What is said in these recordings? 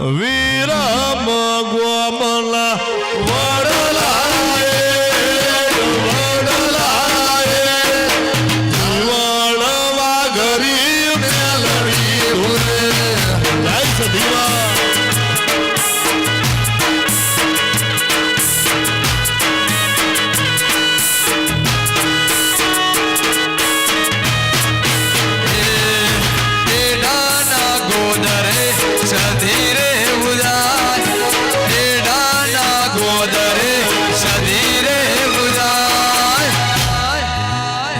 We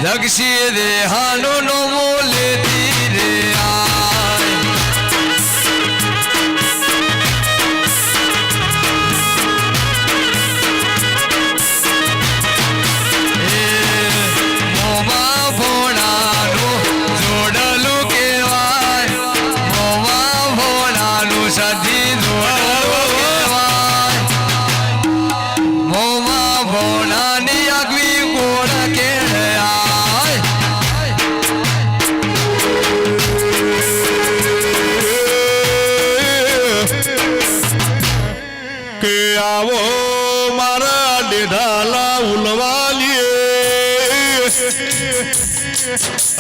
Lagsi de Hanu no mole.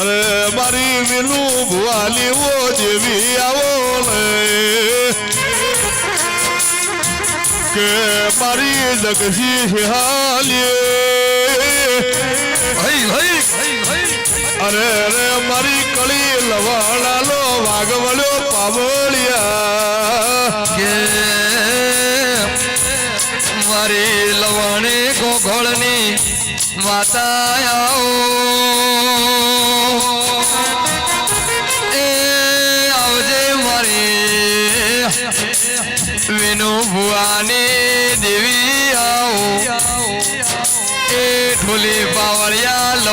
અરે મારી મીનું ભુવાલી ઓ જેવી આવો કે મારી જગસી હાલી અરે રે મારી કળી લવાણાલો વાગવળ્યો પાવળિયા. મારી લવાણી ગોગોળની માતા આવો.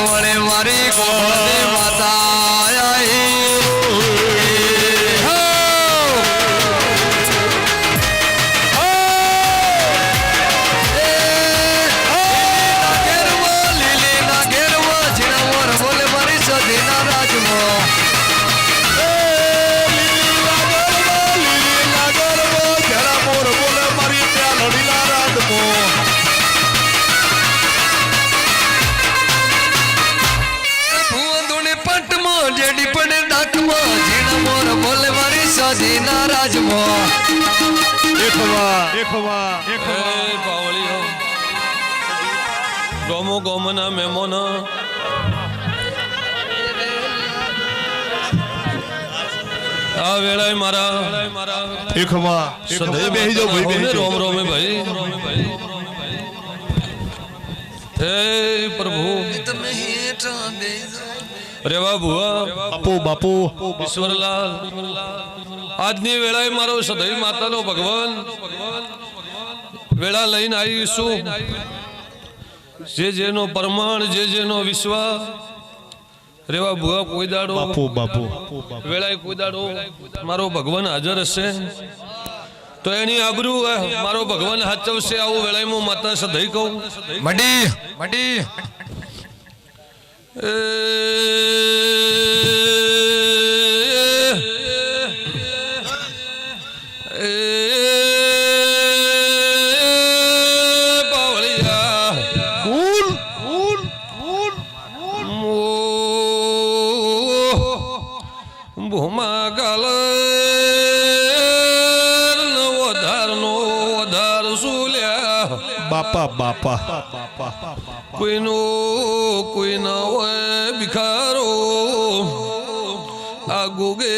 પાવળિયા ગોમો ગોમના મેમોન આ વેળાએ મારા મારા સદૈવ બેહી જાઓ ભાઈ બેહી રોમ જાઓ રોમે ભાઈ હે પ્રભુ રેવા ભુવા બાપુ બાપુ ઈશ્વરલાલ આજની વેળાએ મારો સદૈવ માતાનો ભગવાન વેળા લઈને આવીશું. જે જેનો પ્રમાણ જે જેનો વિશ્વાસ રેવા ભુવા કોઈ દાડો બાપુ બાપુ. વેળાએ કોઈ દાડો મારો ભગવાન હાજર હશે. તો એની આબરૂ મારો ભગવાન હાચવશે. આવું વેળાએ હું માતા સદૈવ કહું. મડી મડી. એ બાપા બાપા કોઈનો કોઈ ના હોય ભિખારો આ ગોગે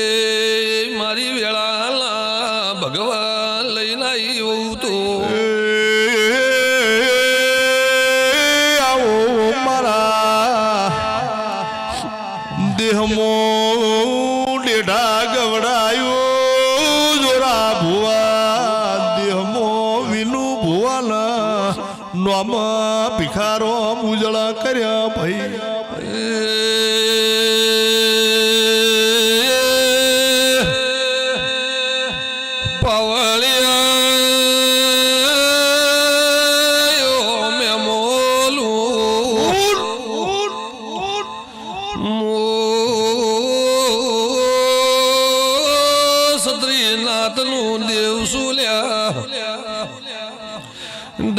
મારી વેળાલા ભગવાન લઈને આવ્યું તો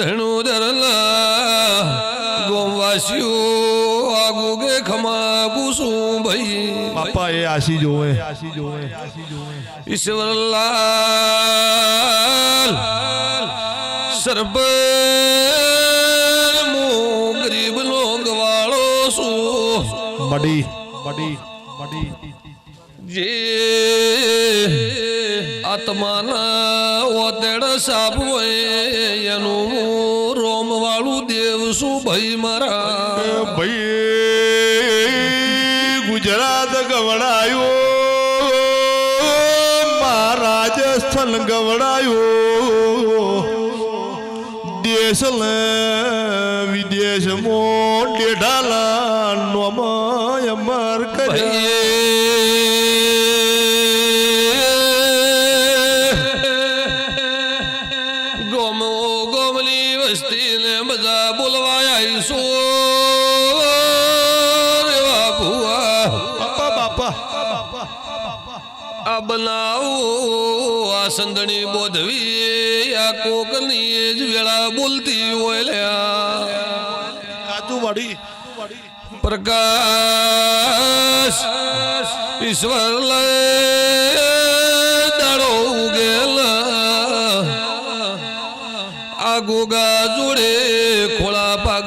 ધણું ધરલા ગોમવાસીઓ આગુગે ખમા પૂછું ભાઈ. બાપા એ આશી જોવે. આશી જોવે ઈશ્વરલાલ સરબ હું ગરીબ ગવાળો છું. મડી મડી આત્માના ઓતેડ સાપ એનું રોમવાળું રોમ દેવ મારા? ભાઈ, ગુજરાત ગવડાયો મહારાજસ્થાન ગવડાયો, દેશ વિદેશ વિદેશમાં ડેઢાલા આ બનાવો આ સંદણી બોધવી આ કોકની જ વેળા બોલતી હોય લ્યા કાતું પ્રકાશ ઈશ્વર દાડો ઉગેલ આ ગોગા જોડે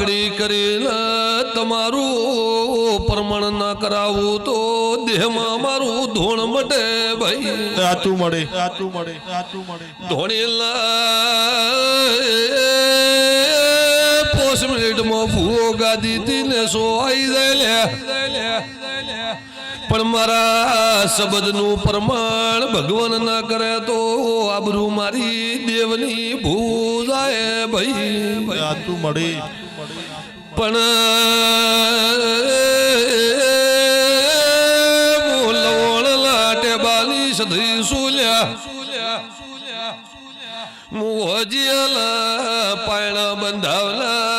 પાઘડી કરીને તમારું પ્રમાણ ના કરાવું તો દેહમાં મારું ધોણ મટે ભાઈ. આતું મળે. ધોણી મળે આતું મળે. પોસ મિનિટમાં ભૂવો ગાદી દીને સો આઈ જાય પણ મારા શબ્દનું પ્રમાણ ભગવાન ના કરે તો આબરૂ મારી દેવની ભૂ જાય ભાઈ. મળે. પણ લવણ લાટે બાલી સધી સુલ્યા. મોજીલ પાયણ બંધાવનાર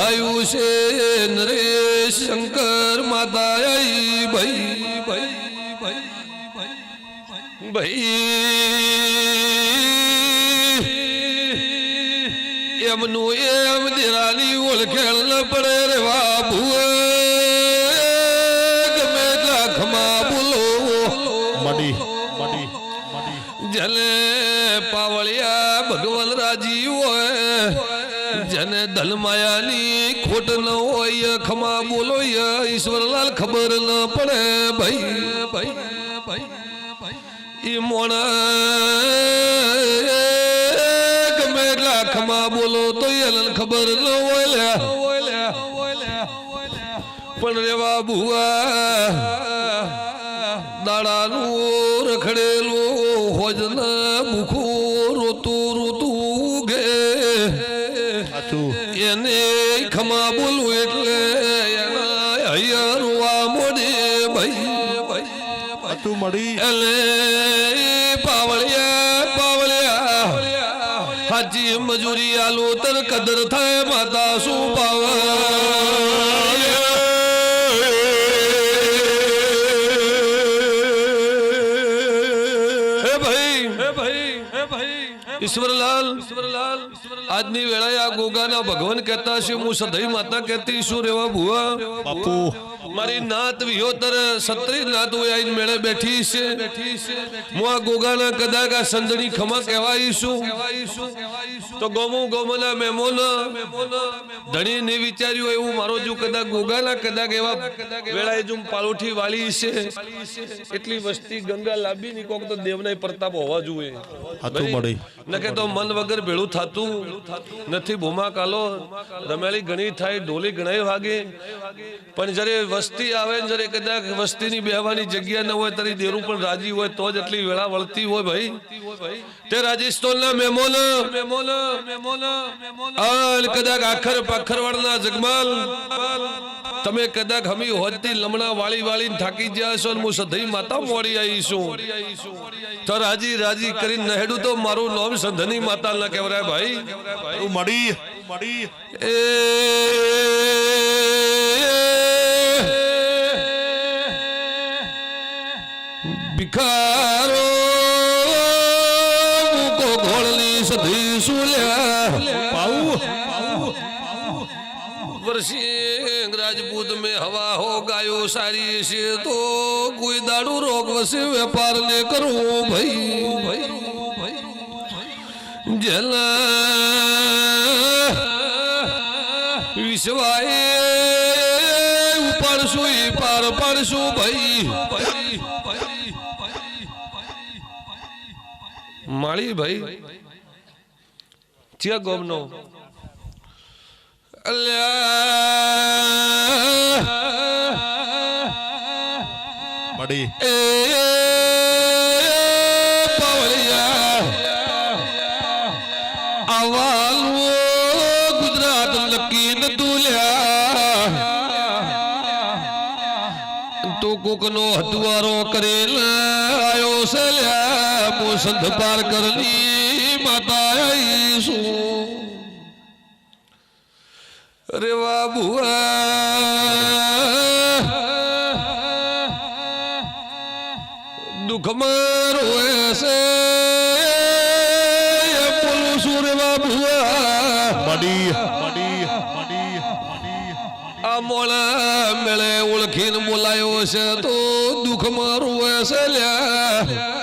વધાયું છે નરેશ શંકર માતા ભાઈ ભાઈ ભાઈ ભાઈ એમનું એમ દિરાની ઓળખેલ પડે રે બાબુ ધલમાયાની ખોટ ન હોય ખમા બોલો ય ઈશ્વરલાલ ખબર ન પડે ભાઈ ભાઈ ભાઈ એ મોણ ગમે એટલા ખમા બોલો તો એને ખબર ન હોય પણ રેવા ભુવા મડી એલે પાવળિયા પાવળિયા. હાજી મજૂરી આલો તર કદર થાય માતા શું પાવ ભાઈ. ભાઈ ઈશ્વરલાલ ઈશ્વરલાલ. આજની વેળાએ આ ગોગાના ભગવાન કહેતા છે હું સદૈવ માતા કહેતી શું રેવા ભુવા. બાપુ. મારી નાત વિહોતર સત્રી નાત હોય આઈને મેળે બેઠી છે. હું આ ગોગાના કદાચ આ સંદણી ખમા કહેવાઈશું તો ગોમુ ગોમના મેમોન ધણી ને વિચાર્યું એવું મારો જો કદાચ ગોગાના કદાચ એવા વેળાએ જો પાલોઠી વાળી છે. એટલી વસ્તી ગંગા લાંબી ની કોક તો દેવના પ્રતાપ હોવા જોઈએ. નકે તો મન વગર ભેળું થાતું. નથી ભૂમા કાલો. રમેલી ઘણી થાય ઢોલી ઘણી વાગે. પણ જ્યારે વસ્તી આવે ને જયારે કદાચ વસ્તીની બેહવાની જગ્યા ન હોય તારી દેરું પણ રાજી હોય તો જ એટલી વેળા વળતી હોય ભાઈ. તે રાજસ્થાનના મહેમાન મહેમાન મહેમાન કદાચ આખર પાખરવાડના જગમાલ. તમે કદાચ હમી હોતી લમણા વાળી વાળીને થાકી ગયા છો ને હું સધઈ માતા મોડી આવી છું. તો રાજી રાજી કરીને નહેડું તો મારું નામ સંધની માતા ના કહેવાય ભાઈ. મળી મળી. એ ભિખારો મૂકો ઘોડની સધી સુલ્યા. વર્ષે રાજપૂત મેં હવા હો ગાયો સારી છે તો કોઈ દાડુ રોગ વસે વેપાર ને કરવું ભાઈ. ભાઈ જેલા વિશ્વાએ ઉપાડશું એ પાર પાડશું ભાઈ. માળી ભાઈ ચિયા ગોમનો. એ ગુજરાત લકી ન કોકનો હતુવારો કરેલ આવ્યો મો સંધ પાર કરની માતા આઈશું રે વા ભુવા દુઃખ મારો એસે બોલું છું રે વા ભુવા મળી મળી મળી મળી આ મોળા મેળે ઓળખીને બોલાયો છે તો દુઃખ મારું એસે લ્યા.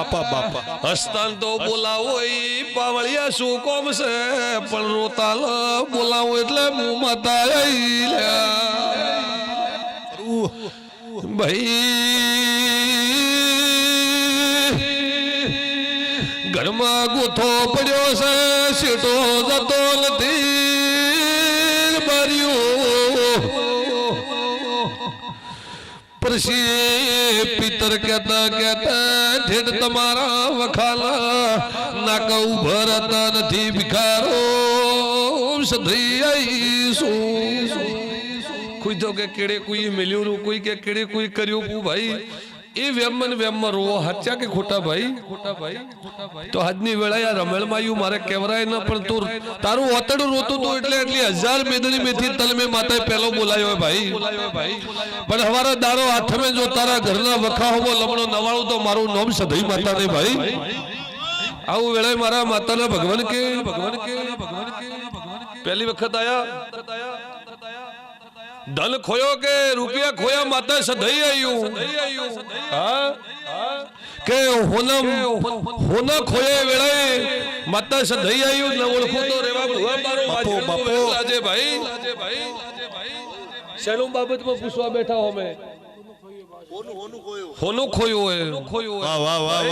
બાપા બાપા હસ્તાન તો બોલાવો ઈ પાવળિયા શું કોમ છે પણ રોતાલ બોલાવો એટલે હું માતા આઈ લ્યા ભાઈ ઘરમાં ગોથો પડ્યો છે સીટો જતો પરસી પિતર કહેતા કહેતા, ઠેઠ તમારા વખાલા, નાકા ઉભરતા નથી ભિખારો આઈશું કોઈ તો કે કેડે કોઈ મિલ્યું નું કોઈ કે કેડે કોઈ કર્યું ભાઈ? એ વેમમાં વેમમાં રોવો. હાચા કે ખોટા ભાઈ? ખોટા ભાઈ તો આજની વેળા યાર રમેળમાં મારે કહેવરાય ન પણ તું તારું ઓતડું રોતું તું એટલે એટલી હજાર મેદની મેથી તલ મેં માતાએ પહેલો બોલાયો ભાઈ. પણ હવારે દારો હાથમે જો તારા ઘરના વખાહોમાં લમણો નવાળું તો મારું નામ સધઈ માતા ને ભાઈ. આવું વેળાએ મારા માતાના ભગવાન કે ભગવાન કે ભગવાન કે પહેલી વખત આયા. ધન ખોયો કે રૂપિયા ખોયા માતા સધઈ આવ્યું હા? કે હોનમ હોના ખોયે વેળાએ માતા સધઈ આવ્યું ન ઓળખો તો રેવા ભુવા મારો બાપો બાપો. આજે ભાઈ. શેનું બાબતમાં પૂછવા બેઠા હો અમે? હોનું ખોયું. હોય. વાહ વાહ વાહ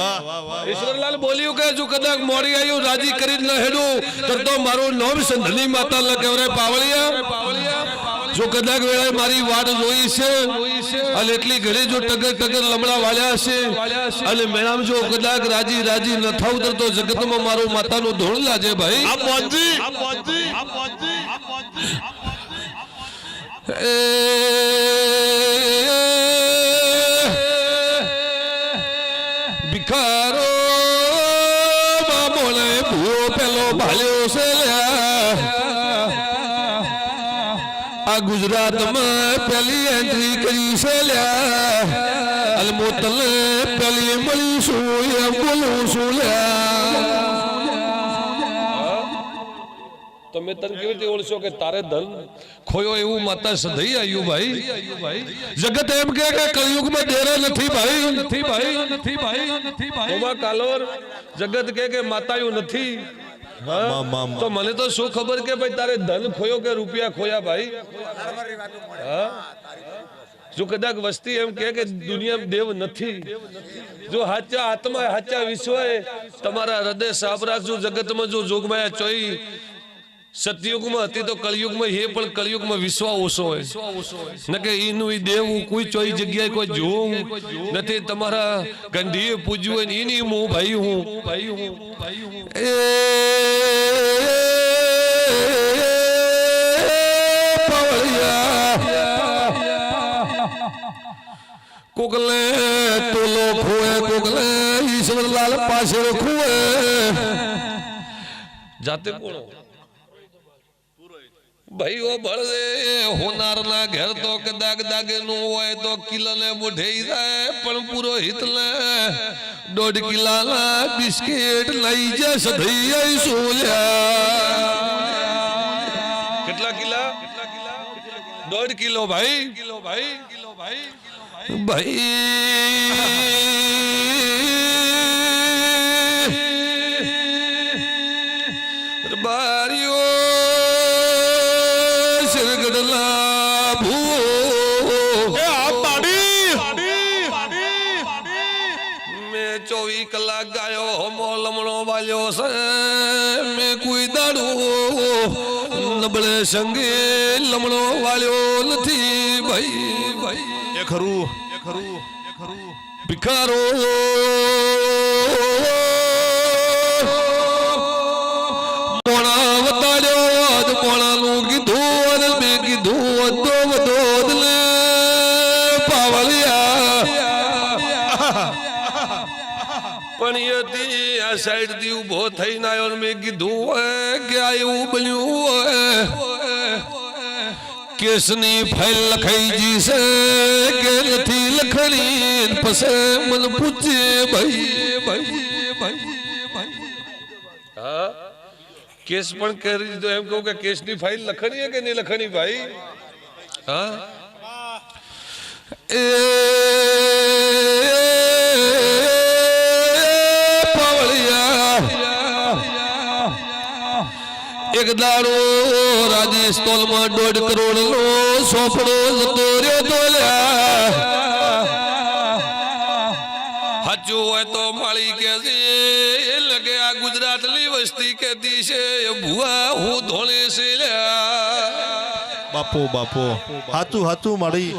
વાહ. ઈશ્વરલાલ બોલ્યું કે જો કદાચ મોડી આવ્યું રાજી કરી ન હેડું. તો તો મારું નામ સંધની માતા ન કહેવાય પાવળિયા. જો કદાચ વેળાએ મારી વાટ જોઈ છે અને એટલી ઘડી જો ટગર ટગર લમડા વાળ્યા છે અને મેડમ જો કદાચ રાજી રાજી ન થાવ તો જગતમાં મારું માતાનું ધોળ લાજે ભાઈ. ભિખારો બામોને ભૂવો પેલો ભાલ્યો છે. આ ગુજરાતમાં પેલી એન્ટ્રી કરી છે લ્યા. અલમોતલ પેલી મળીશું એમ બોલું છું લ્યા. તમે તને કેવી રીતે ઓળશો કે તારે ધન ખોયો એવું માતા સધઈ આવ્યું ભાઈ? જગત એમ કે કે કળિયુગમાં નથી ભાઈ. નથી ભાઈ નથી ભાઈ નથી ભાઈ. કાલોર જગત કે કે માતાયું નથી. તો મને તો શું ખબર કે ભાઈ તારે ધન ખોયો કે રૂપિયા ખોયા ભાઈ? જો કદાચ વસ્તી એમ કે દુનિયા દેવ નથી. જો હાચા આત્મા, હાચા વિશ્વએ તમારા હૃદય સાફ રાખજો જગતમાં જો જોગમાયા ચોઈ સતયુગમાં હતી તો કળિયુગમાં એ પણ કળિયુગમાં વિશ્વાસ ઓછો હોય. ન કે એનું ઈ દેવું કોઈ ચોઈ જગ્યાએ કોઈ જોવું નથી, તમારા ગંધીએ પૂજવું હોય એની હું ભાઈ હું ભાઈ હું. ભાઈ હું એ કોકલે તોલો ખોએ કોકલે ઈશ્વરલાલ પાછળ ખોએ જાતે બોલો ભાઈ ઓ બળદે હોનારના ઘેર તો કદાક દાગે નું હોય તો કિલ્લાને મોઢે જાય પણ પૂરો હિતલે દોઢ કિલ્લાના બિસ્કિટ લઈ જશ થઈ કિલ્લા કેટલા કિલ્લા દોઢ કિલો ભાઈ. કિલો ભાઈ કિલો ભાઈ. ભાઈ. વાલ્યો છે. મેં કોઈ દાડું નબળે સંગે લમણો વાલ્યો નથી ભાઈ ભાઈ. એ ખરું. એ ખરું. એ ખરું. ભિખારો. મોણા વતાડ્યો મોણાનું કીધું અને મેં કીધું વધો વધો સાઈડથી ઊભો થઈને આવ્યો ને મેં કીધું હોય કે આ એવું બન્યું હોય કેસની ફાઇલ લખાઈ જી છે કે નથી લખણી પછી મને પૂછે ભાઈ ભાઈ ભાઈ હા કેસ પણ કરી દીધો એમ કહું કે કેસની ફાઇલ લખણી છે કે નહીં લખણી ભાઈ હા એ એક દાડો રાજસ્થાનમાં દોઢ કરોડ નો સોપડો જતો રહ્યો તો લ્યા. હોય તો માળી કે લગે આ ગુજરાતની વસ્તી કહેતી છે ભુવા હું ધોળે છે. બાપો બાપો હાતું હાતું માળી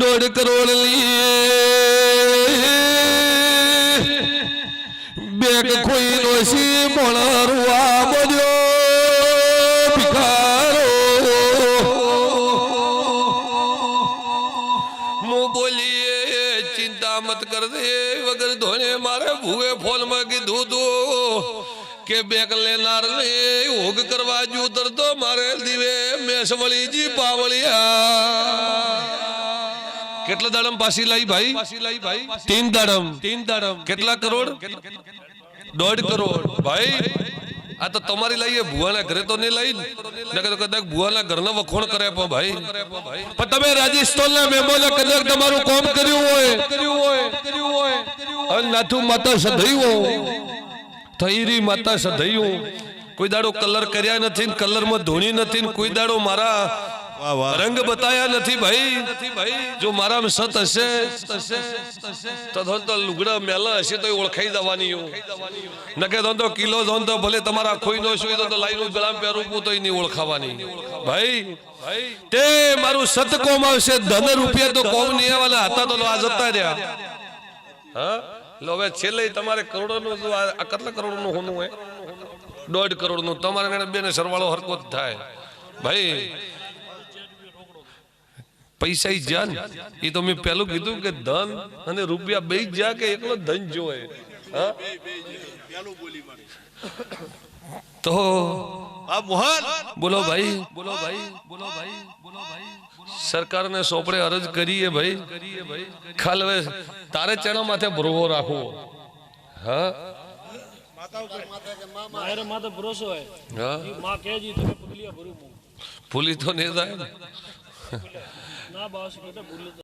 દોઢ કરોડ બેગ ખોઈ નો સી મોણરવા બોલ્યો ચિંતા મત કર વગર ધોને મારે ભૂએ ફોનમાં કીધું તું કે બેક લેનાર ને હોગ કરવા જુતર તો મારે દીવે મેસવળીજી પાવળિયા. કેટલા દાડમ પાછી લાઈ ભાઈ? પાછી લાઈ ભાઈ. તીન દાડમ. તીન દાડમ. કેટલા કરોડ? દોઢ કરોડ. ભાઈ આ તો તમારી લઈએ, ભુવાના ઘરે તો નહીં લઈ નકર કદાચ ભુવાના ઘરના વખોણ કરે પણ ભાઈ. પણ તમે રાજસ્થાનના મહેમાનો કદાચ તમારું કામ કર્યું હોય. કર્યું હોય નાથું માતા સધૈયું થઈરી માતા સધૈયું કોઈ દાડો કલર કર્યા નથી કલરમાં ધોણી નથી કોઈ દાડો મારા રંગ બતાયા નથી ભાઈ. જો મારામાં સત હશે તો તો લુગડા મેલા હશે તો ઓળખાઈ જવાની નકે ધોન તો કિલો ધોન ભલે તમારા ખોઈ નો શું તો લાઈનું ગળામાં પહેરવું તો નહીં ઓળખાવાની. ભાઈ, તે મારું સત કોમ આવશે, ધન રૂપિયા તો કોમ નહીં આવવાના હતા તો આ જતા રહ્યા. હા? લો, હવે છેલ્લે તમારે કરોડો નું આ કેટલા કરોડનું હોનું હોય? દોઢ કરોડનું તમારે બેને સરવાળો હરકો જ થાય. ભાઈ પૈસા ઈ જાન. એ તો મેં પેલું કીધું કે ધન અને રૂપિયા બે જ કે એકલો ધન જોવે. હા? તો બોલો ભાઈ બોલો ભાઈ બોલો ભાઈ બોલો ભાઈ સરકારને સોપડે અરજ કરીએ ભાઈ. કરીએ ખાલ હવે તારે ચેના માથે ભરોવો રાખવો? હા? ભરોસો હોય. હા? માં કહેજી તમે પગલિયા ભરું. હું ભૂલી તો નહીં થાય ને. ના બાસ બેટા ભૂલી